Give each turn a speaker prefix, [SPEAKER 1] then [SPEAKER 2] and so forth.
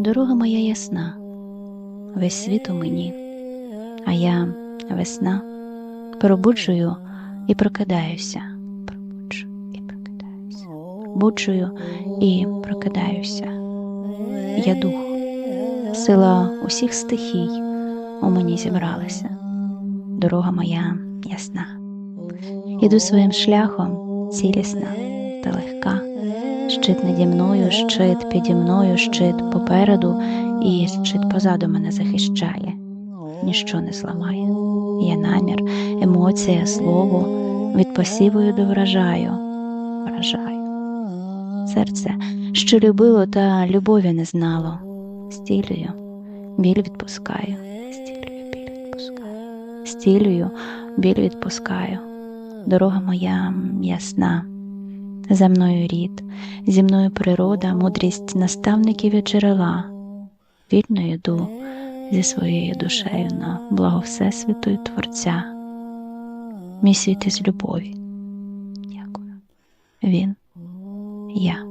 [SPEAKER 1] Дорога моя ясна, весь світ у мені, а я весна пробуджую і прокидаюся, пробуджую і прокидаюся, пробуджую і прокидаюся. Я дух, сила усіх стихій у мені зібралася. Дорога моя ясна. Іду своїм шляхом, цілісна та легка. Щит наді мною, щит піді мною, щит попереду, і щит позаду мене захищає. Ніщо не зламає. Я намір, емоція, слово від посівою до вражаю, вражаю. Серце, що любило та любові не знало, стілюю, біль відпускаю, стілюю, біль відпускаю, стілюю, біль відпускаю. Дорога моя ясна, за мною рід, зі мною природа, мудрість наставників і джерела, вільно йду зі своєю душею на благо Всесвіту і Творця. Мій світ із любові. Дякую. Він, я.